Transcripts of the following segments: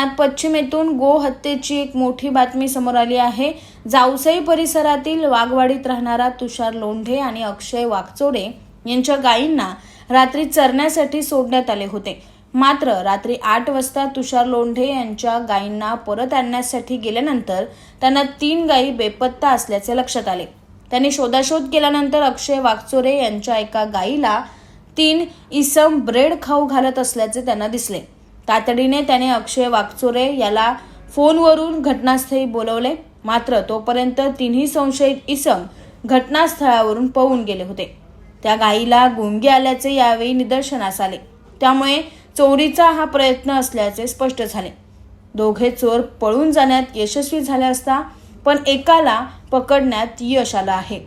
अंबरनाथ पश्चिमेतून गो हत्येची एक मोठी बातमी समोर आली आहे. जावसई परिसरातील वाघवाडीत राहणारा तुषार लोंढे आणि अक्षय वाघचोडे यांच्या गायींना रात्री चरण्यासाठी सोडण्यात आले होते. मात्र रात्री आठ वाजता तुषार लोंढे यांच्या गायींना परत आणण्यासाठी गेल्यानंतर त्यांना तीन गायी बेपत्ता असल्याचे लक्षात आले. त्यांनी शोधाशोध केल्यानंतर अक्षय वाघचोरे यांच्या एका गायीला तीन इसम ब्रेड खाऊ घालत असल्याचे त्यांना दिसले. तातडीने त्याने अक्षय वागचोरे याला फोनवरून घटनास्थळी बोलवले. मात्र तोपर्यंत तिन्ही संशयित इसम घटनास्थळावरून पळून गेले होते. त्या गाईला गुंगी आल्याचे यावेळी निदर्शनास आले. त्यामुळे चोरीचा हा प्रयत्न असल्याचे स्पष्ट झाले. दोघे चोर पळून जाण्यात यशस्वी झाले असता पण एकाला पकडण्यात यश आलं आहे.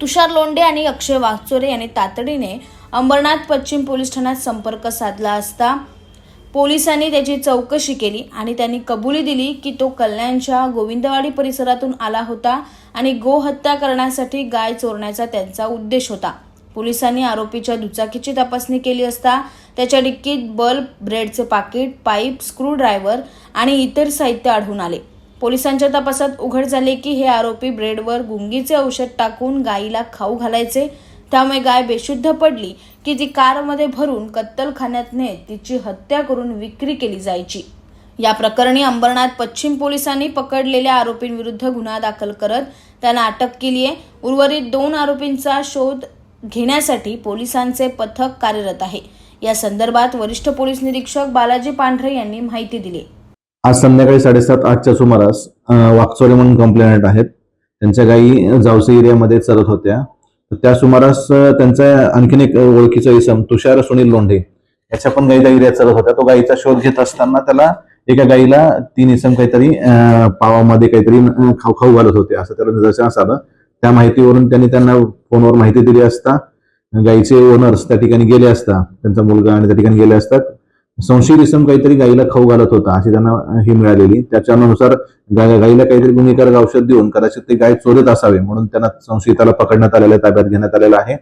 तुषार लोंडे आणि अक्षय वाघचोरे यांनी तातडीने अंबरनाथ पश्चिम पोलीस ठाण्यात संपर्क साधला असता पोलिसांनी त्याची चौकशी केली आणि त्यांनी कबुली दिली की तो कल्याणच्या गोविंदवाडी परिसरातून आला होता आणि गोहत्या करण्यासाठी गाय चोरण्याचा त्यांचा उद्देश होता. पोलिसांनी आरोपीच्या दुचाकीची तपासणी केली असता त्याच्या डिक्कीत बल्ब ब्रेडचे पाकिट पाईप स्क्रूड्रायव्हर आणि इतर साहित्य आढळून आले. पोलिसांच्या तपासात उघड झाले की हे आरोपी ब्रेडवर गुंगीचे औषध टाकून गायीला खाऊ घालायचे त्यामुळे गाय बेशुद्ध पडली की ती कारमध्ये भरून कत्तलखान्यात नेत तिची हत्या करून विक्री केली जायची. या प्रकरणी अंबरनाथ पश्चिम पोलिसांनी पकडलेल्या आरोपींविरुद्ध गुन्हा दाखल करत त्यांना अटक केली आहे. उर्वरित दोन आरोपींचा शोध घेण्यासाठी पोलिसांचे पथक कार्यरत आहे. या संदर्भात वरिष्ठ पोलीस निरीक्षक बालाजी पांढरे यांनी माहिती दिली. आज संध्याकाळी साडेसात आठच्या सुमारास वाकचोरे म्हणून कंप्लेंट आहेत. त्यांच्या गायी जावसे एरियामध्ये चरत होत्या. तर त्या सुमारास त्यांचा आणखीन एक ओळखीचा इसम तुषार सुनील लोंढे याच्या पण गाई त्या एरियात होत्या. तो गाईचा शोध घेत असताना त्याला एका गाईला तीन इसम काहीतरी पावामध्ये काहीतरी खाऊ खाऊ घालत होते. असं त्याला निदर्शनास आलं. त्या माहितीवरून त्यांनी त्यांना फोनवर माहिती दिली असता. गाईचे ओनर्स त्या ठिकाणी गेले असता. त्यांचा मुलगा आणि त्या ठिकाणी गेले असतात संशयित इसम काहीतरी गायीला खाऊ घालत होता अशी त्यांना ही मिळालेली. त्याच्यानुसार गा- गायीला काहीतरी गुन्हेगारक औषध देऊन कदाचित ते गाय चोरत असावे म्हणून त्यांना संशयिताला पकडण्यात आलेलं आहे ताब्यात घेण्यात आलेलं आहे.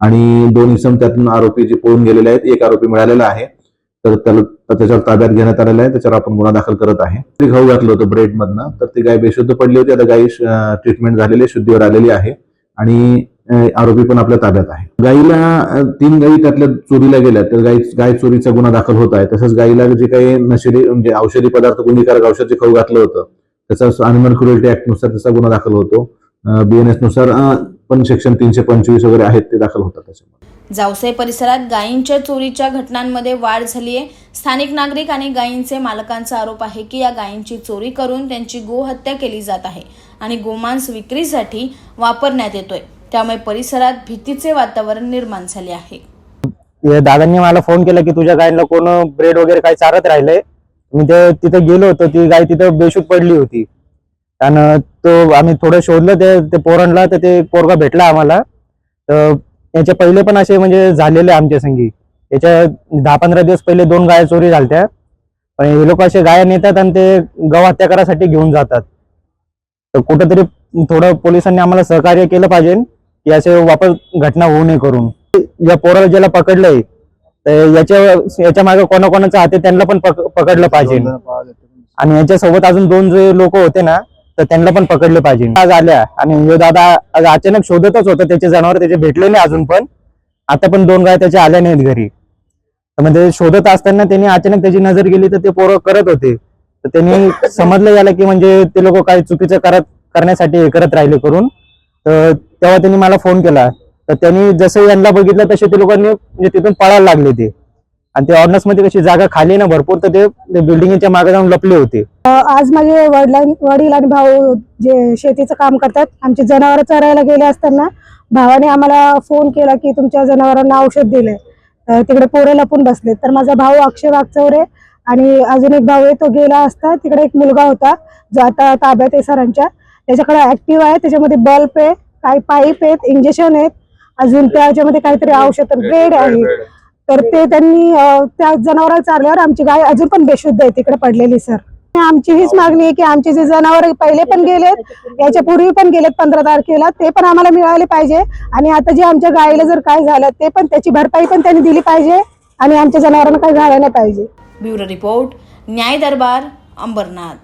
आणि दोन इसम त्यातून आरोपी जे पळून गेलेले आहेत एक आरोपी मिळालेला आहे. तर त्याला त्याच्यावर ताब्यात घेण्यात आलेला आहे त्याच्यावर आपण गुन्हा दाखल करत आहे. ते खाऊ घातलं होतं ब्रेड मधनं तर ती गाय बेशुद्ध पडली होती. आता गायी ट्रीटमेंट झालेली शुद्धीवर आलेली आहे. आणि आरोपी पण आपल्या ताब्यात आहे. गायीला तीन गायी त्यातल्या चोरीला गेल्या तर गाई गाय चोरीचा गुन्हा दाखल होत आहे. तसंच गायीला जे काही नशेरी म्हणजे औषधी पदार्थ गुन्हेगारक औषध जे खाऊ घातलं होतं. त्याचा अॅनिमल क्रुएल्टी ऍक्टनुसार त्याचा गुन्हा दाखल होतो. बीएनएसनुसार पण सेक्शन तीनशे पंचवीस वगैरे आहेत ते दाखल होतात त्याच्यामध्ये. जावसे परिसरात गायींच्या चोरीच्या घटनांमध्ये वाढ झाली आहे. स्थानिक नागरिक आणि गायींचे मालकांचा आरोप आहे की या गायींची चोरी करून त्यांची गोहत्या केली जात आहे आणि गोमांस विक्रीसाठी वापरण्यात येतोय. त्यामुळे परिसरात भीतीचे वातावरण निर्माण झाले आहे. दादांनी मला फोन केला की तुझ्या गायीला कोण ब्रेड वगैरे काही चारत राहिले? मी ते तिथे गेलो होतो ती गाय तिथं बेशूद पडली होती. आणि तो आम्ही थोडं शोधलं ते ते तर ते पोरगा भेटला आम्हाला. तर याच्या पहिले पण असे म्हणजे झालेले आमच्या संगी. याच्या दहा पंधरा दिवस पहिले दोन गाया चोरी झाल्या पण हे लोक असे गाया नेतात आणि ते गव हत्या करायसाठी घेऊन जातात. तर कुठंतरी थोडं पोलिसांनी आम्हाला सहकार्य केलं पाहिजे. की असे वापर घटना होऊ नये करून. या पोराला ज्याला पकडलंय तर याच्या याच्या मागे कोणाकोणाचा हात त्यांना पण पक- पकडलं पाहिजे. आणि याच्यासोबत अजून दोन जे लोक होते ना तर त्यांना पण पकडले पाहिजे. आज आल्या आणि हे दादा आज अचानक शोधतच होतं त्याचे जनावर त्याचे भेटले नाही अजून पण. आता पण दोन गाय त्याच्या आल्या नाहीत घरी. तर म्हणजे शोधत असताना त्यांनी अचानक त्याची नजर गेली तर ते पोरं करत होते. तर त्यांनी समजलं याला की म्हणजे ते लोक काही चुकीचं करत करण्यासाठी हे करत राहिले करून. तर तेव्हा त्यांनी मला फोन केला. तर त्यांनी जसं यांना बघितलं तसे ते लोकांनी म्हणजे तिथून पळायला लागले ते. आणि ते ऑर्डर्समध्ये कशी जागा खाली ना भरपूर तर ते बिल्डिंगच्या मागे जाऊन लपले होते. आज माझे वडिलां वडील आणि भाऊ जे शेतीचं काम करतात आमचे जनावर चरायला गेले असताना भावाने आम्हाला फोन केला की तुमच्या जनावरांना औषध दिले तिकडे पोरं लपून बसले. तर माझा भाऊ अक्षय वागचौरे आणि अजून एक भाऊ आहे तो गेला असता. तिकडे एक मुलगा होता जो आता ताब्यात आहे सरांच्या. त्याच्याकडे ऍक्टिव्ह आहे त्याच्यामध्ये बल्ब आहे काही पाईप आहेत इंजेक्शन आहेत. अजून त्याच्यामध्ये काहीतरी औषध ब्रेड आहे. तर ते त्यांनी त्या जनावराला चारल्यावर आमची गाय अजून पण बेशुद्ध आहे तिकडे पडलेली सर आमची हीच मागणी आहे की आमचे जे जनावर पहिले पण गेलेत याच्या पूर्वी पण गेलेत पंधरा तारखेला ते पण आम्हाला मिळाले पाहिजे. आणि आता जे आमच्या गायीला जर काय झालं ते पण त्याची भरपाई पण त्यांनी दिली पाहिजे आणि आमच्या जनावरांना काही झालं नाही पाहिजे. ब्युरो रिपोर्ट न्याय दरबार अंबरनाथ.